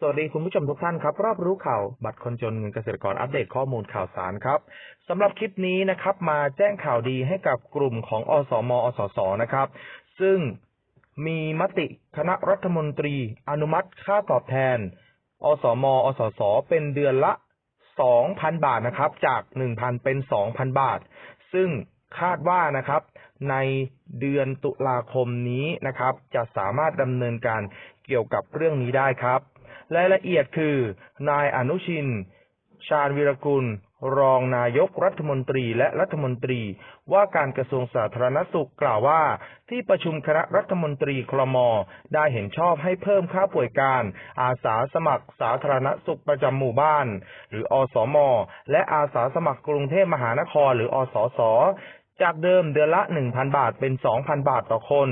สวัสดีคุณผู้ชมทุกท่านครับ รอบรู้ข่าวบัตรคนจนเงินเกษตรกรอัปเดตข้อมูลข่าวสารครับสำหรับคลิปนี้นะครับ มาแจ้งข่าวดีให้กับกลุ่มของอสมอสสนะครับ ซึ่งมีมติคณะรัฐมนตรี อนุมัติค่าตอบแทน อสมอสสเป็นเดือนละ 2,000 บาทนะครับ จาก 1,000 เป็น 2,000 บาท ซึ่งคาดว่านะครับ ในเดือนตุลาคมนี้นะครับ จะสามารถดำเนินการเกี่ยวกับเรื่องนี้ได้ครับ รายละเอียดคือ นายอนุชิน ชาญวิรกุล รองนายกรัฐมนตรีและรัฐมนตรี ว่าการกระทรวงสาธารณสุขกล่าวว่า ที่ประชุมคณะรัฐมนตรีคลมได้เห็นชอบให้เพิ่มค่าป่วยการ อาสาสมัครสาธารณสุขประจำหมู่บ้าน หรืออสมและอาสาสมัครกรุงเทพมหานครหรืออสสจากเดิมเดือนละ 1,000 บาทเป็น 2,000 บาทต่อคน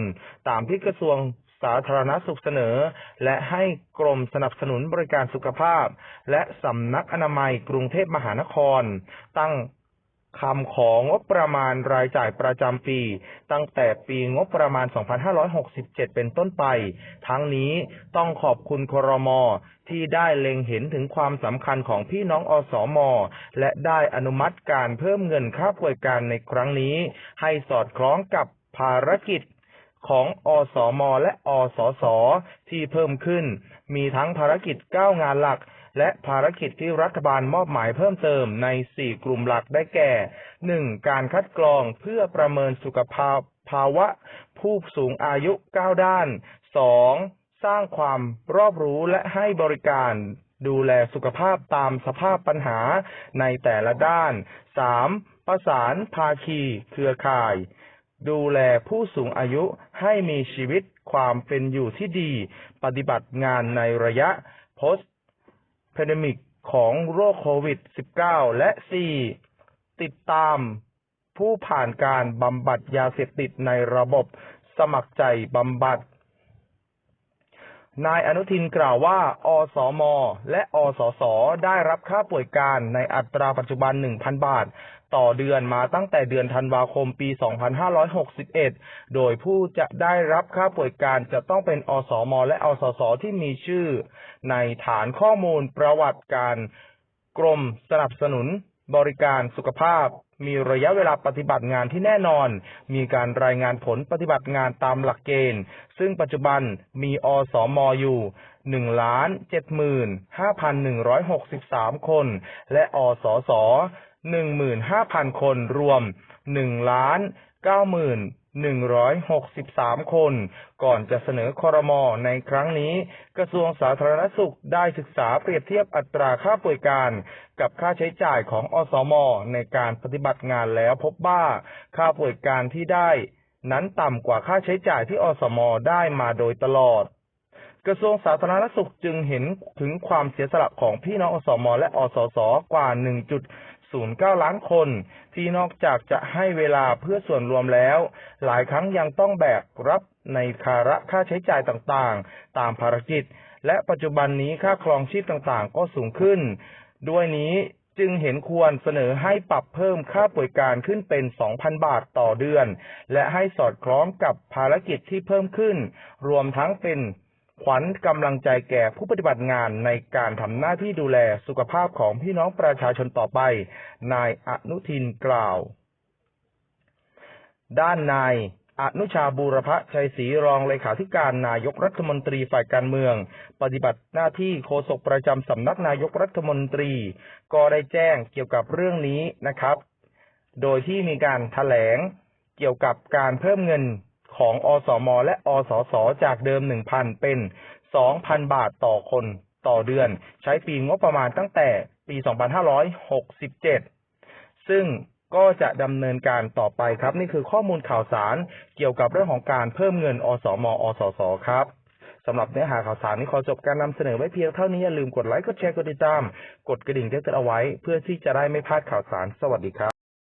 ตามที่กระทรวง สาธารณสุขเสนอ และให้กรมสนับสนุนบริการสุขภาพ และสำนักอนามัยกรุงเทพมหานคร ตั้งคำของงบประมาณรายจ่ายประจำปี ตั้งแต่ปีงบประมาณ 2567 เป็นต้นไป ทั้งนี้ต้องขอบคุณครม ที่ได้เล็งเห็นถึงความสำคัญของพี่น้องอสมและได้อนุมัติการเพิ่มเงินค่าป่วยการในครั้งนี้ ให้สอดคล้องกับภารกิจ ของอสมและอสสที่เพิ่มขึ้น มีทั้งภารกิจ 9 งานหลัก และภารกิจที่รัฐบาลมอบหมายเพิ่มเติมใน 4 กลุ่มหลักได้แก่ 1. การคัดกรองเพื่อประเมินสุขภาพภาวะ ผู้สูงอายุ 9 ด้าน 2. สร้างความรอบรู้และให้บริการดูแลสุขภาพตามสภาพปัญหาในแต่ละด้าน 3. ประสานภาคี เครือข่าย ดูแลผู้สูงอายุให้มีชีวิตความเป็นอยู่ที่ดี ปฏิบัติงานในระยะ post pandemic ของโรคโควิด -19 และ 4. ติดตามผู้ผ่านการบำบัดยาเสพติดในระบบสมัครใจบำบัด นายอนุทินกล่าวว่า อสม และอสส ได้รับค่าป่วยการในอัตราปัจจุบัน 1,000 บาท ต่อเดือนมาตั้งแต่เดือนธันวาคมปี 2561 โดยผู้จะได้รับค่าป่วยการจะต้องเป็นอสม และอสส ที่มีชื่อ ในฐานข้อมูลประวัติการกรมสนับสนุน บริการสุขภาพ มีระยะเวลาปฏิบัติงานที่แน่นอน มีการรายงานผลปฏิบัติงานตามหลักเกณฑ์ ซึ่งปัจจุบันมีอสมอยู่175,163คน และอสส15,000คนรวม 163 คน ก่อนจะเสนอคอรมอในครั้งนี้ กระทรวงสาธารณสุขได้ศึกษาเปรียบเทียบอัตราค่าป่วยการ กับค่าใช้จ่ายของอสม ในการปฏิบัติงานแล้วพบว่าค่าป่วยการที่ได้ นั้นต่ำกว่าค่าใช้จ่ายที่อสม ได้มาโดยตลอดกระทรวงสาธารณสุขจึงเห็นถึงความเสียสละของพี่น้องอสม และอสสกว่า 1.09 ล้านคน ที่นอกจากจะให้เวลาเพื่อส่วนรวมแล้ว หลายครั้งยังต้องแบกรับในภาระค่าใช้จ่ายต่างๆ ตามภารกิจ และปัจจุบันนี้ค่าครองชีพต่างๆ ก็สูงขึ้น ด้วยนี้จึงเห็นควรเสนอให้ปรับเพิ่มค่าป่วยการขึ้นเป็น 2,000 บาทต่อเดือน และให้สอดคล้องกับภารกิจที่เพิ่มขึ้น รวมทั้งเป็น ขวัญกำลังใจแก่ผู้ปฏิบัติงานในการทำหน้าที่ดูแลสุขภาพของพี่น้องประชาชนต่อไป นายอนุทินกล่าว ด้านนายอนุชาบูรพชัยศรีรองเลขาธิการนายกรัฐมนตรีฝ่ายการเมือง ปฏิบัติหน้าที่โฆษกประจำสำนักนายกรัฐมนตรี ก็ได้แจ้งเกี่ยวกับเรื่องนี้นะครับ โดยที่มีการแถลงเกี่ยวกับการเพิ่มเงิน ของอสม และอสส จากเดิม 1,000 เป็น 2,000 บาทต่อคนต่อเดือน ใช้ปีงบประมาณตั้งแต่ปี 2567 ซึ่งก็จะดำเนินการต่อไปครับ นี่คือข้อมูลข่าวสารเกี่ยวกับเรื่องของการเพิ่มเงิน อสม อสส ครับสำหรับเนื้อหาข่าวสารนี้ขอจบการนำเสนอไว้เพียงเท่านี้อย่าลืมกดไลค์ กดแชร์ กดติดตาม กดกระดิ่งแจ้งเตือนเอาไว้ เพื่อที่จะได้ไม่พลาดข่าวสาร สวัสดีครับ